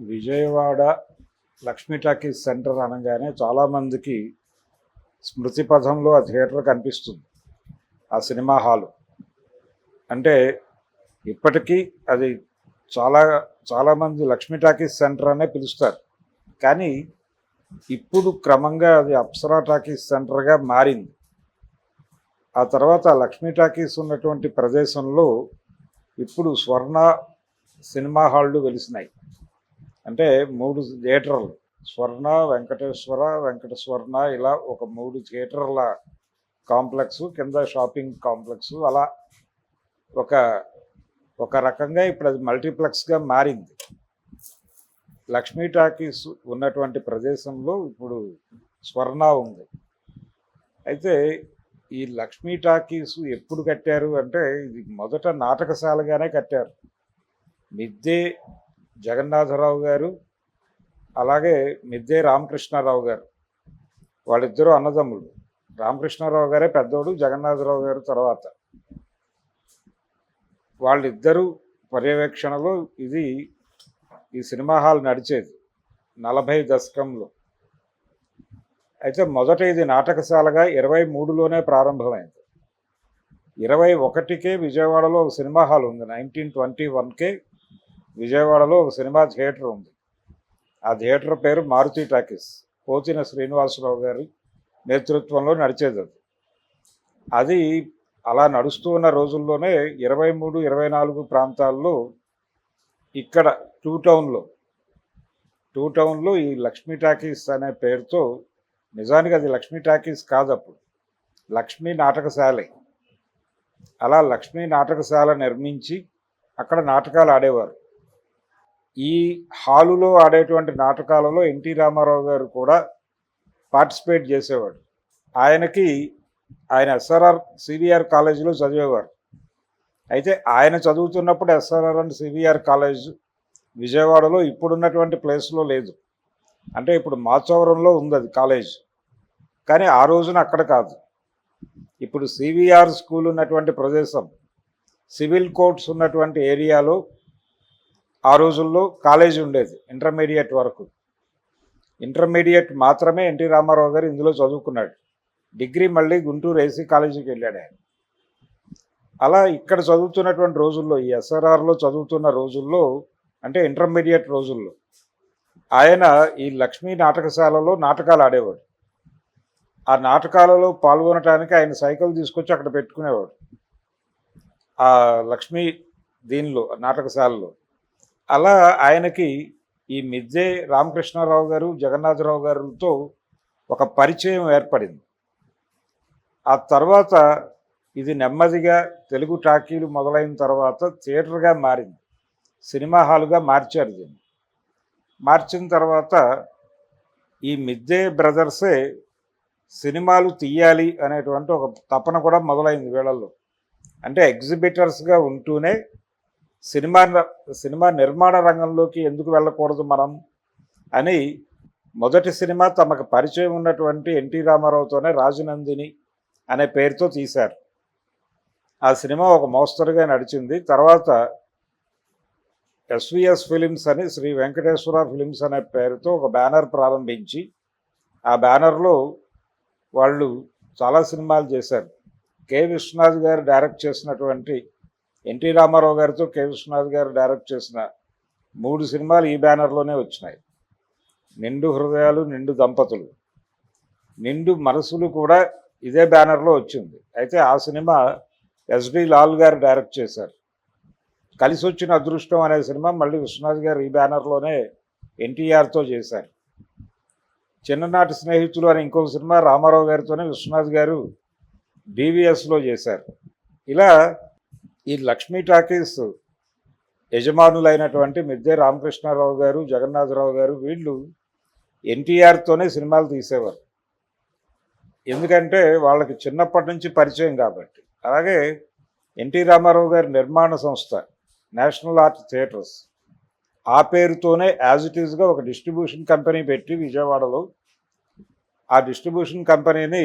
Vijayawada Lakshmi talkies centre అనగానే చాలామందికి స్మృతి పథంలో ఆ థియేటర్ కనిపిస్తుంది ఆ సినిమా హాలు. అంటే ఇప్పటికీ అది చాలా చాలామంది లక్ష్మీ టాకీస్ సెంటర్ అనే పిలుస్తారు. కానీ ఇప్పుడు క్రమంగా అది అప్సరా టాకీస్ సెంటర్గా మారింది. ఆ తర్వాత లక్ష్మీ టాకీస్ ఉన్నటువంటి ప్రదేశంలో ఇప్పుడు స్వర్ణ సినిమా హాళ్ళు వెలిసినాయి. అంటే మూడు థియేటర్లు. స్వర్ణ వెంకటేశ్వర వెంకట స్వర్ణ ఇలా ఒక మూడు థియేటర్ల కాంప్లెక్స్ కింద షాపింగ్ కాంప్లెక్స్ అలా ఒక ఒక రకంగా ఇప్పుడు అది మల్టీప్లెక్స్గా మారింది. లక్ష్మీ టాకీస్ ఉన్నటువంటి ప్రదేశంలో ఇప్పుడు స్వర్ణ ఉంది. అయితే ఈ లక్ష్మీ టాకీస్ ఎప్పుడు కట్టారు అంటే ఇది మొదట నాటకశాలగానే కట్టారు. మిద్దే జగన్నాథరావు గారు అలాగే మిద్దే రామకృష్ణారావు గారు. వాళ్ళిద్దరూ అన్నదమ్ములు. రామకృష్ణారావు గారే పెద్దోడు జగన్నాథరావు గారు తర్వాత. వాళ్ళిద్దరూ పర్యవేక్షణలో ఇది ఈ సినిమా హాల్ నడిచేది నలభై దశకంలో. అయితే మొదట ఇది నాటకశాలగా ఇరవై మూడులోనే ప్రారంభమైంది. ఇరవై ఒకటికే విజయవాడలో ఒక సినిమా హాల్ ఉంది నైన్టీన్ ట్వంటీ వన్కే విజయవాడలో ఒక సినిమా థియేటర్ ఉంది. ఆ థియేటర్ పేరు మారుతి టాకీస్ పోతిన శ్రీనివాసరావు గారి నేతృత్వంలో నడిచేది అది. అది అలా నడుస్తూ ఉన్న రోజుల్లోనే ఇరవై మూడు ఇరవై నాలుగు ప్రాంతాల్లో ఇక్కడ టూ టౌన్లో టూ టౌన్లో ఈ లక్ష్మీ టాకీస్ అనే పేరుతో నిజానికి అది లక్ష్మీ టాకీస్ కాదు అప్పుడు లక్ష్మీ నాటకశాలే. అలా లక్ష్మీ నాటకశాల నిర్మించి అక్కడ నాటకాలు ఆడేవారు. ఈ హాలులో ఆడేటువంటి నాటకాలలో ఎన్టీ రామారావు గారు కూడా పార్టిసిపేట్ చేసేవాడు. ఆయనకి ఆయన ఎస్ఆర్ఆర్ సివిఆర్ కాలేజీలో చదివేవారు. అయితే ఆయన చదువుతున్నప్పుడు ఎస్ఆర్ఆర్ అండ్ సివిఆర్ కాలేజ్ విజయవాడలో ఇప్పుడున్నటువంటి ప్లేస్లో లేదు. అంటే ఇప్పుడు మాచవరంలో ఉంది అది కాలేజ్. కానీ ఆ రోజున అక్కడ కాదు. ఇప్పుడు సివిఆర్ స్కూల్ ఉన్నటువంటి ప్రదేశం సివిల్ కోర్ట్స్ ఉన్నటువంటి ఏరియాలో ఆ రోజుల్లో కాలేజీ ఉండేది ఇంటర్మీడియట్ వరకు. ఇంటర్మీడియట్ మాత్రమే ఎన్టీ రామారావు గారు ఇందులో చదువుకున్నాడు. డిగ్రీ మళ్ళీ గుంటూరు ఏసీ కాలేజీకి వెళ్ళాడు ఆయన. అలా ఇక్కడ చదువుతున్నటువంటి రోజుల్లో ఈ ఎస్ఆర్ఆర్లో చదువుతున్న రోజుల్లో అంటే ఇంటర్మీడియట్ రోజుల్లో ఆయన ఈ లక్ష్మీ నాటకశాలలో నాటకాలు ఆడేవాడు. ఆ నాటకాలలో పాల్గొనటానికి ఆయన సైకిల్ తీసుకొచ్చి అక్కడ పెట్టుకునేవాడు. ఆ లక్ష్మీ దీనిలో నాటకశాలలో. అలా ఆయనకి ఈ మిద్దే రామకృష్ణారావు గారు జగన్నాథరావు గారితో ఒక పరిచయం ఏర్పడింది. ఆ తర్వాత ఇది నెమ్మదిగా తెలుగు టాకీలు మొదలైన తర్వాత థియేటర్గా మారింది. సినిమా హాలుగా మార్చారు దీన్ని. మార్చిన తర్వాత ఈ మిద్దే బ్రదర్సే సినిమాలు తీయాలి అనేటువంటి ఒక తపన కూడా మొదలైంది వీళ్ళల్లో అంటే ఎగ్జిబిటర్స్గా ఉంటూనే సినిమా సినిమా నిర్మాణ రంగంలోకి ఎందుకు వెళ్ళకూడదు మనం? అని మొదటి సినిమా తమకు పరిచయం ఉన్నటువంటి ఎన్టీ రామారావుతోనే రాజనందిని అనే పేరుతో తీశారు. ఆ సినిమా ఒక మోస్తరుగా నడిచింది. తర్వాత ఎస్విఎస్ ఫిలిమ్స్ అని శ్రీ వెంకటేశ్వర ఫిలిమ్స్ అనే పేరుతో ఒక బ్యానర్ ప్రారంభించి ఆ బ్యానర్లో వాళ్ళు చాలా సినిమాలు చేశారు. కె. విశ్వనాథ్ గారు డైరెక్ట్ చేసినటువంటి ఎన్టీ రామారావు గారితో కె. విశ్వనాథ్ గారు డైరెక్ట్ చేసిన మూడు సినిమాలు ఈ బ్యానర్లోనే వచ్చినాయి. నిండు హృదయాలు నిండు దంపతులు. నిండు మనసులు కూడా ఇదే బ్యానర్లో వచ్చింది. అయితే ఆ సినిమా ఎస్డి లాల్ గారు డైరెక్ట్ చేశారు. కలిసి వచ్చిన అదృష్టం అనే సినిమా మళ్ళీ విశ్వనాథ్ గారు ఈ బ్యానర్లోనే ఎన్టీఆర్తో చేశారు. చిన్ననాటి స్నేహితులు అనే ఇంకొక సినిమా రామారావు గారితోనే విశ్వనాథ్ గారు డివిఎస్లో చేశారు. ఇలా ఈ లక్ష్మీ టాకీస్ యజమానులైనటువంటి మిద్దె రామకృష్ణారావు గారు జగన్నాథరావు గారు వీళ్ళు ఎన్టీఆర్తోనే సినిమాలు తీసేవారు. ఎందుకంటే వాళ్ళకి చిన్నప్పటి నుంచి పరిచయం కాబట్టి. అలాగే ఎన్టీ రామారావు గారి నిర్మాణ సంస్థ నేషనల్ ఆర్ట్ థియేటర్స్ ఆ పేరుతోనే యాజ్ ఇట్ ఈస్గా ఒక డిస్ట్రిబ్యూషన్ కంపెనీ పెట్టి విజయవాడలో ఆ డిస్ట్రిబ్యూషన్ కంపెనీని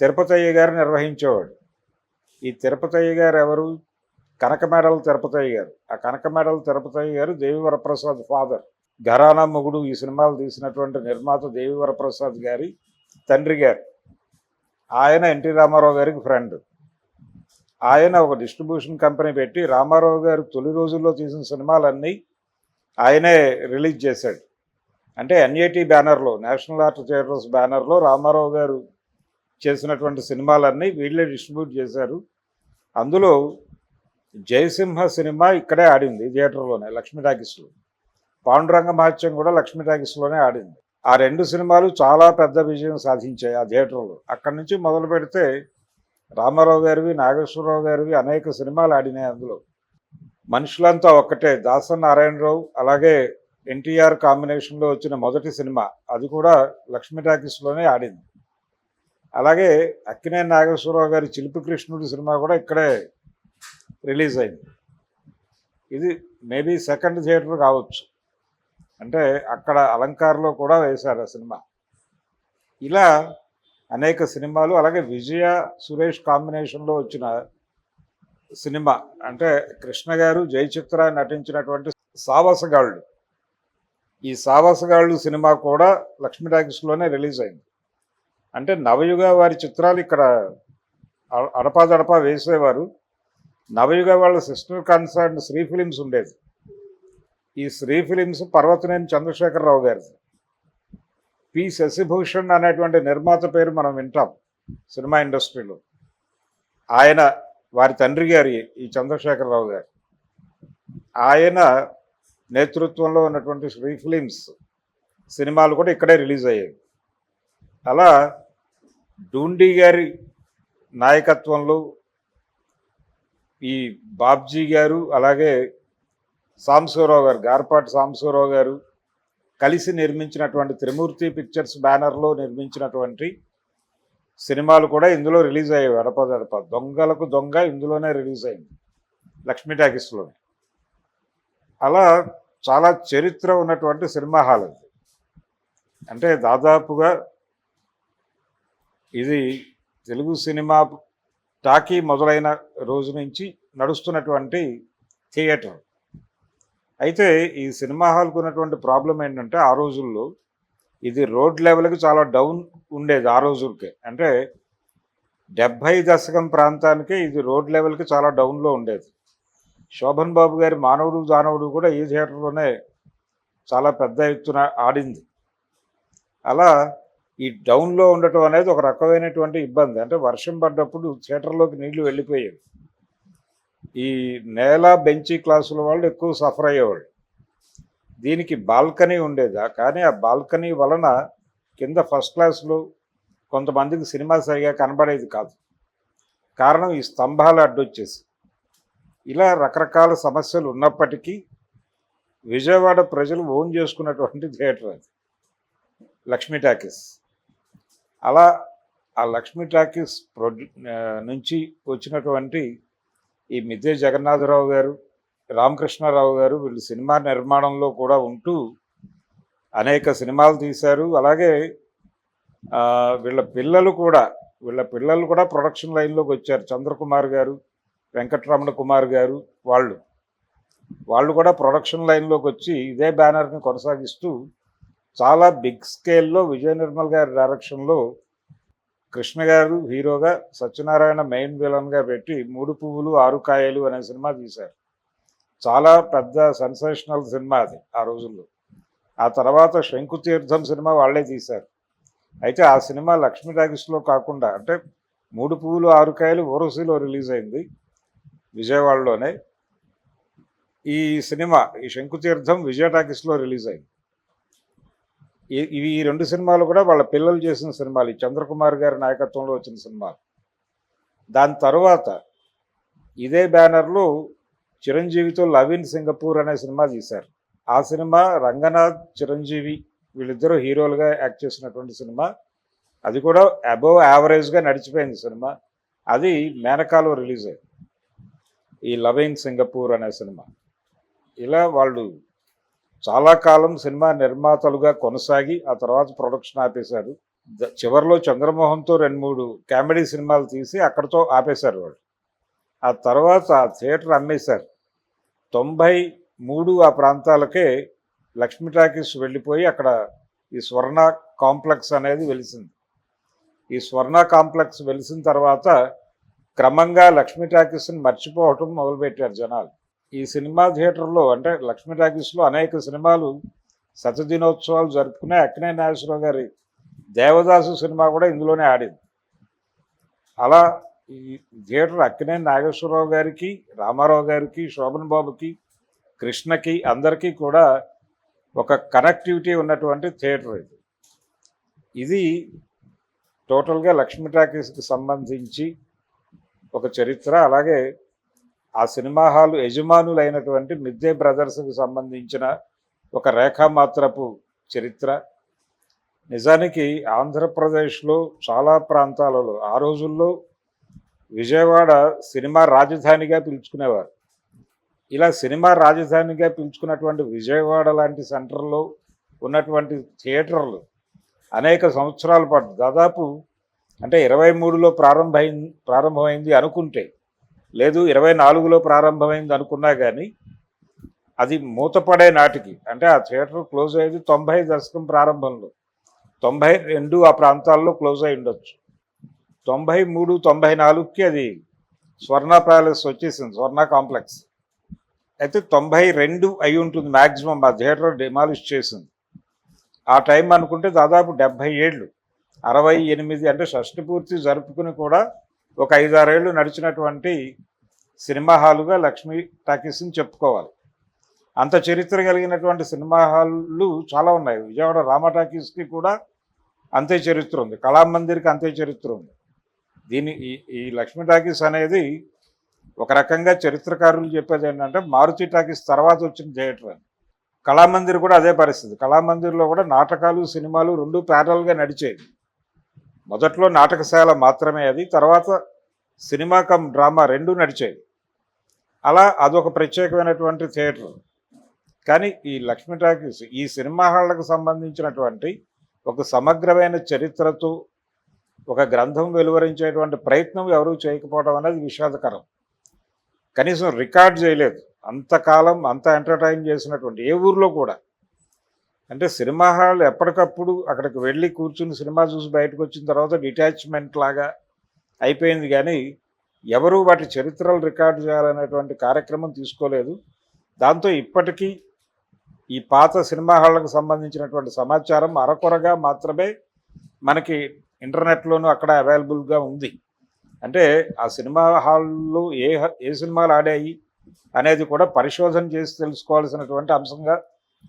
తిరుపతయ్య గారు నిర్వహించేవాడు. ఈ తిరుపతయ్య గారు ఎవరు? కనకమేడల తిరుపతయ్య గారు. ఆ కనకమేడల తిరుపతయ్య గారు దేవివరప్రసాద్ ఫాదర్. ఘరానా మొగుడు ఈ సినిమాలు తీసినటువంటి నిర్మాత దేవివరప్రసాద్ గారి తండ్రి గారు. ఆయన ఎన్టీ రామారావు గారికి ఫ్రెండ్ ఆయన ఒక డిస్ట్రిబ్యూషన్ కంపెనీ పెట్టి రామారావు గారు తొలి రోజుల్లో తీసిన సినిమాలన్నీ ఆయనే రిలీజ్ చేశాడు. అంటే ఎన్ఏటి బ్యానర్లో నేషనల్ ఆర్ట్ థియేటర్స్ బ్యానర్లో రామారావు గారు చేసినటువంటి సినిమాలన్నీ వీళ్ళే డిస్ట్రిబ్యూట్ చేశారు. అందులో జయసింహ సినిమా ఇక్కడే ఆడింది థియేటర్లోనే లక్ష్మీ టాకీస్లో. పాండురంగ మహత్యం కూడా లక్ష్మీ టాకీస్లోనే ఆడింది. ఆ రెండు సినిమాలు చాలా పెద్ద విజయం సాధించాయి ఆ థియేటర్లో. అక్కడి నుంచి మొదలు పెడితే రామారావు గారివి నాగేశ్వరరావు గారివి అనేక సినిమాలు ఆడినాయి అందులో. మనుషులంతా ఒక్కటే దాసన్ నారాయణరావు అలాగే ఎన్టీఆర్ కాంబినేషన్లో వచ్చిన మొదటి సినిమా అది కూడా లక్ష్మీ టాకీస్లోనే ఆడింది. అలాగే అక్కినే నాగేశ్వరరావు గారి చిలుపు కృష్ణుడి సినిమా కూడా ఇక్కడే రిలీజ్ అయింది. ఇది మేబీ సెకండ్ థియేటర్ కావచ్చు. అంటే అక్కడ అలంకార్లో కూడా వేశారు ఆ సినిమా. ఇలా అనేక సినిమాలు అలాగే విజయ సురేష్ కాంబినేషన్లో వచ్చిన సినిమా అంటే కృష్ణ గారు జయచిత్ర నటించినటువంటి సావసగాళ్ళు. ఈ సావసగాళ్ళు సినిమా కూడా లక్ష్మీ టాకీస్లోనే రిలీజ్ అయింది. అంటే నవయుగ వారి చిత్రాలు ఇక్కడ అడపాదడపా వేసేవారు. నవయుగ వాళ్ళ సిస్టర్ కన్సర్న్ శ్రీ ఫిలిమ్స్ ఉండేది. ఈ శ్రీ ఫిలిమ్స్ పర్వతనేని చంద్రశేఖరరావు గారిది. పి. శశిభూషణ్ అనేటువంటి నిర్మాత పేరు మనం వింటాం సినిమా ఇండస్ట్రీలో. ఆయన వారి తండ్రి గారి ఈ చంద్రశేఖరరావు గారు. ఆయన నేతృత్వంలో ఉన్నటువంటి శ్రీ ఫిలిమ్స్ సినిమాలు కూడా ఇక్కడే రిలీజ్ అయ్యాయి. అలా డూండి గారి నాయకత్వంలో ఈ బాబ్జీ గారు అలాగే సాంబశివరావు గారు గార్పాటి సాంబశివరావు గారు కలిసి నిర్మించినటువంటి త్రిమూర్తి పిక్చర్స్ బ్యానర్లో నిర్మించినటువంటి సినిమాలు కూడా ఇందులో రిలీజ్ అయ్యాయి. అడపదడప దొంగలకు దొంగ ఇందులోనే రిలీజ్ అయింది. లక్ష్మీ టాకీస్లోనే. అలా చాలా చరిత్ర ఉన్నటువంటి సినిమా హాల్ అది. అంటే దాదాపుగా ఇది తెలుగు సినిమా టాకీ మొదలైన రోజు నుంచి నడుస్తున్నటువంటి థియేటర్. అయితే ఈ సినిమా హాల్కు ఉన్నటువంటి ప్రాబ్లం ఏంటంటే ఆ రోజుల్లో ఇది రోడ్ లెవెల్కి చాలా డౌన్ ఉండేది ఆ రోజులకే. అంటే డెబ్భై దశకం ప్రాంతానికి ఇది రోడ్ లెవెల్కి చాలా డౌన్లో ఉండేది. శోభన్ బాబు గారి మానవుడు దానవుడు కూడా ఈ థియేటర్లోనే చాలా పెద్ద ఎత్తున ఆడింది. అలా ఈ డౌన్లో ఉండటం అనేది ఒక రకమైనటువంటి ఇబ్బంది. అంటే వర్షం పడ్డప్పుడు థియేటర్లోకి నీళ్ళు వెళ్ళిపోయేవి. ఈ నేల బెంచి క్లాసుల వాళ్ళు ఎక్కువ సఫర్ అయ్యేవాళ్ళు. దీనికి బాల్కనీ ఉండేదా? కానీ ఆ బాల్కనీ వలన కింద ఫస్ట్ క్లాస్లో కొంతమందికి సినిమా సరిగా కనబడేది కాదు. కారణం ఈ స్తంభాలు అడ్డొచ్చేసి. ఇలా రకరకాల సమస్యలు ఉన్నప్పటికీ విజయవాడ ప్రజలు ఓన్ చేసుకున్నటువంటి థియేటర్ అది. లక్ష్మీ టాకీస్. అలా ఆ లక్ష్మీ టాకీస్ ప్రొడ్యూ నుంచి వచ్చినటువంటి ఈ మిద్దె జగన్నాథరావు గారు రామకృష్ణారావు గారు వీళ్ళు సినిమా నిర్మాణంలో కూడా ఉంటూ అనేక సినిమాలు తీశారు. అలాగే వీళ్ళ పిల్లలు కూడా వీళ్ళ పిల్లలు కూడా ప్రొడక్షన్ లైన్లోకి వచ్చారు. చంద్రకుమార్ గారు వెంకటరమణ కుమార్ గారు వాళ్ళు. వాళ్ళు కూడా ప్రొడక్షన్ లైన్లోకి వచ్చి ఇదే బ్యానర్ని కొనసాగిస్తూ చాలా బిగ్ స్కేల్లో విజయ నిర్మల్ గారి డైరెక్షన్లో కృష్ణ గారు హీరోగా సత్యనారాయణ మెయిన్ విలన్గా పెట్టి మూడు పువ్వులు ఆరు కాయలు అనే సినిమా తీశారు. చాలా పెద్ద సెన్సేషనల్ సినిమా అది ఆ రోజుల్లో. ఆ తర్వాత శంకుతీర్థం సినిమా వాళ్ళే తీశారు. అయితే ఆ సినిమా లక్ష్మీ టాకీస్లో కాకుండా అంటే మూడు పువ్వులు ఆరు కాయలు ఓరసీలో రిలీజ్ అయింది విజయవాడలోనే. ఈ సినిమా ఈ శంకుతీర్థం విజయ టాకీస్లో రిలీజ్ అయింది. ఇవి ఈ రెండు సినిమాలు కూడా వాళ్ళ పిల్లలు చేసిన సినిమాలు. ఈ చంద్రకుమార్ గారి నాయకత్వంలో వచ్చిన సినిమాలు. దాని తర్వాత ఇదే బ్యానర్లో చిరంజీవితో లవ్ ఇన్ సింగపూర్ అనే సినిమా తీశారు. ఆ సినిమా రంగనాథ్ చిరంజీవి వీళ్ళిద్దరూ హీరోలుగా యాక్ట్ చేసినటువంటి సినిమా. అది కూడా అబోవ్ యావరేజ్గా నడిచిపోయింది సినిమా. అది మేనకాలో రిలీజ్ అయింది. ఈ లవ్ ఇన్ సింగపూర్ అనే సినిమా. ఇలా వాళ్ళు చాలా కాలం సినిమా నిర్మాతలుగా కొనసాగి ఆ తర్వాత ప్రొడక్షన్ ఆపేశారు. చివరిలో చంద్రమోహన్తో రెండు మూడు కామెడీ సినిమాలు తీసి అక్కడితో ఆపేశారు వాళ్ళు. ఆ తర్వాత ఆ థియేటర్ అమ్మేశారు. తొంభై మూడు ఆ ప్రాంతాలకే లక్ష్మీ టాకీస్ వెళ్ళిపోయి అక్కడ ఈ స్వర్ణ కాంప్లెక్స్ అనేది వెలిసింది. ఈ స్వర్ణ కాంప్లెక్స్ వెలిసిన తర్వాత క్రమంగా లక్ష్మీ టాకీస్ని మర్చిపోవటం మొదలుపెట్టారు జనాలు. ఈ సినిమా థియేటర్లో అంటే లక్ష్మీ టాకీస్లో అనేక సినిమాలు శతదినోత్సవాలు జరుపుకునే అక్కినే నాగేశ్వరరావు గారి దేవదాసు సినిమా కూడా ఇందులోనే ఆడింది. అలా ఈ థియేటర్ అక్కినే నాగేశ్వరరావు గారికి రామారావు గారికి శోభన్ బాబుకి కృష్ణకి అందరికీ కూడా ఒక కనెక్టివిటీ ఉన్నటువంటి థియేటర్ ఇది. ఇది టోటల్గా లక్ష్మీ టాకీస్కి సంబంధించి ఒక చరిత్ర అలాగే ఆ సినిమా హాల్ యజమానులైనటువంటి మిద్దే బ్రదర్స్కి సంబంధించిన ఒక రేఖామాత్రపు చరిత్ర. నిజానికి ఆంధ్రప్రదేశ్లో చాలా ప్రాంతాలలో ఆ రోజుల్లో విజయవాడ సినిమా రాజధానిగా పిలుచుకునేవారు. ఇలా సినిమా రాజధానిగా పిలుచుకున్నటువంటి విజయవాడ లాంటి సెంటర్లో ఉన్నటువంటి థియేటర్లు అనేక సంవత్సరాల పాటు దాదాపు అంటే ఇరవై మూడులో ప్రారంభమైంది ప్రారంభమైంది అనుకుంటే లేదు ఇరవై నాలుగులో ప్రారంభమైంది అనుకున్నా కానీ అది మూతపడే నాటికి అంటే ఆ థియేటర్ క్లోజ్ అయ్యేది తొంభై దశకం ప్రారంభంలో. తొంభై రెండు ఆ ప్రాంతాల్లో క్లోజ్ అయి ఉండొచ్చు. తొంభై మూడు తొంభై నాలుగుకి అది స్వర్ణ ప్యాలెస్ వచ్చేసింది స్వర్ణ కాంప్లెక్స్. అయితే తొంభై రెండు అయి ఉంటుంది మ్యాక్సిమం ఆ థియేటర్ డిమాలిష్ చేసింది. ఆ టైం అనుకుంటే దాదాపు డెబ్భై ఏళ్ళు. అరవై ఎనిమిది అంటే షష్టి పూర్తి జరుపుకుని కూడా ఒక ఐదారేళ్ళు నడిచినటువంటి సినిమా హాలుగా లక్ష్మీ టాకీస్ని చెప్పుకోవాలి. అంత చరిత్ర కలిగినటువంటి సినిమా హాళ్ళు చాలా ఉన్నాయి. విజయవాడ రామ టాకీస్కి కూడా అంతే చరిత్ర ఉంది. కళామందిర్కి అంతే చరిత్ర ఉంది. దీని ఈ ఈ లక్ష్మీ టాకీస్ అనేది ఒక రకంగా చరిత్రకారులు చెప్పేది ఏంటంటే మారుతి టాకీస్ తర్వాత వచ్చిన థియేటర్ అని. కళామందిర్ కూడా అదే పరిస్థితి. కళామందిర్లో కూడా నాటకాలు సినిమాలు రెండు ప్యారల్గా నడిచేవి. మొదట్లో నాటకశాల మాత్రమే అది తర్వాత సినిమా కమ్ డ్రామా రెండు నడిచేది అలా అదొక ప్రత్యేకమైనటువంటి థియేటర్. కానీ ఈ లక్ష్మీ టాకీస్ ఈ సినిమా హాళ్ళకు సంబంధించినటువంటి ఒక సమగ్రమైన చరిత్రతో ఒక గ్రంథం వెలువరించేటువంటి ప్రయత్నం ఎవరూ చేయకపోవడం అనేది విషాదకరం. కనీసం రికార్డ్ చేయలేదు. అంతకాలం అంత ఎంటర్టైన్ చేసినటువంటి ఏ ఊర్లో కూడా అంటే సినిమా హాల్ ఎప్పటికప్పుడు అక్కడికి వెళ్ళి కూర్చుని సినిమా చూసి బయటకు వచ్చిన తర్వాత డిటాచ్మెంట్ లాగా అయిపోయింది కానీ ఎవరు వాటి చరిత్రలు రికార్డు చేయాలనేటువంటి కార్యక్రమం తీసుకోలేదు. దాంతో ఇప్పటికీ ఈ పాత సినిమా హాళ్ళకు సంబంధించినటువంటి సమాచారం అరకొరగా మాత్రమే మనకి ఇంటర్నెట్లోనూ అక్కడ అవైలబుల్గా ఉంది. అంటే ఆ సినిమా హాల్లో ఏ ఏ సినిమాలు ఆడాయి అనేది కూడా పరిశోధన చేసి తెలుసుకోవాల్సినటువంటి అంశంగా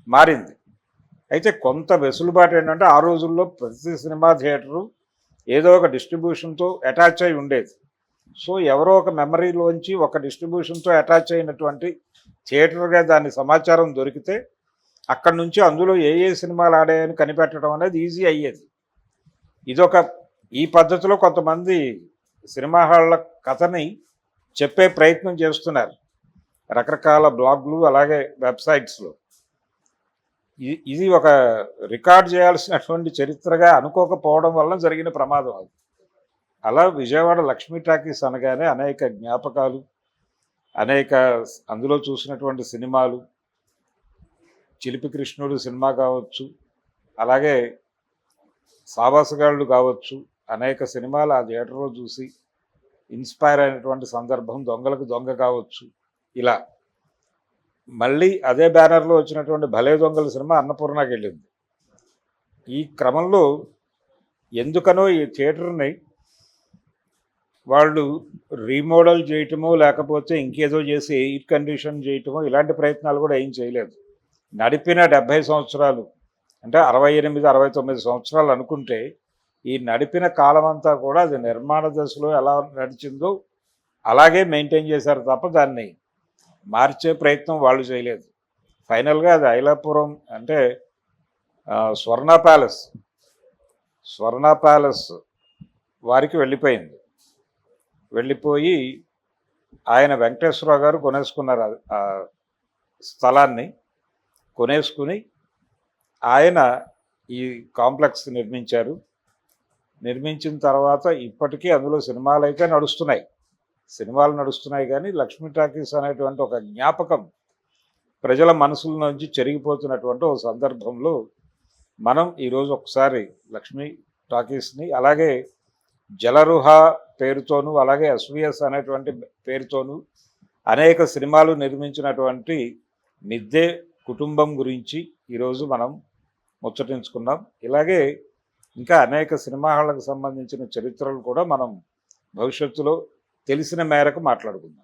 మారింది. అయితే కొంత వెసులుబాటు ఏంటంటే ఆ రోజుల్లో ప్రతి సినిమా థియేటరు ఏదో ఒక డిస్ట్రిబ్యూషన్తో అటాచ్ అయి ఉండేది. సో ఎవరో ఒక మెమరీలోంచి ఒక డిస్ట్రిబ్యూషన్తో అటాచ్ అయినటువంటి థియేటర్గా దాని సమాచారం దొరికితే అక్కడి నుంచి అందులో ఏ ఏ సినిమాలు ఆడాయని కనిపెట్టడం అనేది ఈజీ అయ్యేది. ఇదొక ఈ పద్ధతిలో కొంతమంది సినిమా హాళ్ళ కథని చెప్పే ప్రయత్నం చేస్తున్నారు. రకరకాల బ్లాగ్లు అలాగే వెబ్సైట్స్లో. ఇది ఒక రికార్డ్ చేయాల్సినటువంటి చరిత్రగా అనుకోకపోవడం వల్ల జరిగిన ప్రమాదం అది. అలా విజయవాడ లక్ష్మీ టాకీస్ అనగానే అనేక జ్ఞాపకాలు అనేక అందులో చూసినటువంటి సినిమాలు చిలిపి కృష్ణుడు సినిమా కావచ్చు అలాగే సావాసగాళ్ళు కావచ్చు అనేక సినిమాలు ఆ థియేటర్లో చూసి ఇన్స్పైర్ అయినటువంటి సందర్భం దొంగలకు దొంగ కావచ్చు ఇలా మళ్ళీ అదే బ్యానర్లో వచ్చినటువంటి భలే దొంగల సినిమా అన్నపూర్ణకి వెళ్ళింది. ఈ క్రమంలో ఎందుకనో ఈ థియేటర్ని వాళ్ళు రీమోడల్ చేయటమో లేకపోతే ఇంకేదో చేసి ఎయిర్ కండిషన్ చేయటమో ఇలాంటి ప్రయత్నాలు కూడా ఏం చేయలేదు. నడిపిన డెబ్భై సంవత్సరాలు అంటే అరవై ఎనిమిది అరవై తొమ్మిది సంవత్సరాలు అనుకుంటే ఈ నడిపిన కాలం అంతా కూడా అది నిర్మాణ దశలో ఎలా నడిచిందో అలాగే మెయింటైన్ చేశారు తప్ప దాన్ని మార్చే ప్రయత్నం వాళ్ళు చేయలేదు. ఫైనల్గా అది ఐలాపురం అంటే స్వర్ణ ప్యాలెస్ స్వర్ణ ప్యాలెస్ వారికి వెళ్ళిపోయింది. వెళ్ళిపోయి ఆయన వెంకటేశ్వరరావు గారు కొనేసుకున్నారు ఆ స్థలాన్ని. కొనేసుకుని ఆయన ఈ కాంప్లెక్స్ నిర్మించారు. నిర్మించిన తర్వాత ఇప్పటికీ అందులో సినిమాలు అయితే నడుస్తున్నాయి. సినిమాలు నడుస్తున్నాయి కానీ లక్ష్మీ టాకీస్ అనేటువంటి ఒక జ్ఞాపకం ప్రజల మనసుల నుంచి చెరిగిపోతున్నటువంటి ఒక సందర్భంలో మనం ఈరోజు ఒకసారి లక్ష్మీ టాకీస్ని అలాగే జలరుహ పేరుతోనూ అలాగే ఎస్విఎస్ అనేటువంటి పేరుతోనూ అనేక సినిమాలు నిర్మించినటువంటి మిద్దె కుటుంబం గురించి ఈరోజు మనం ముచ్చటించుకున్నాం. ఇలాగే ఇంకా అనేక సినిమా హాళ్ళకు సంబంధించిన చరిత్రలు కూడా మనం భవిష్యత్తులో తెలిసిన మేరకు మాట్లాడుకుందాం.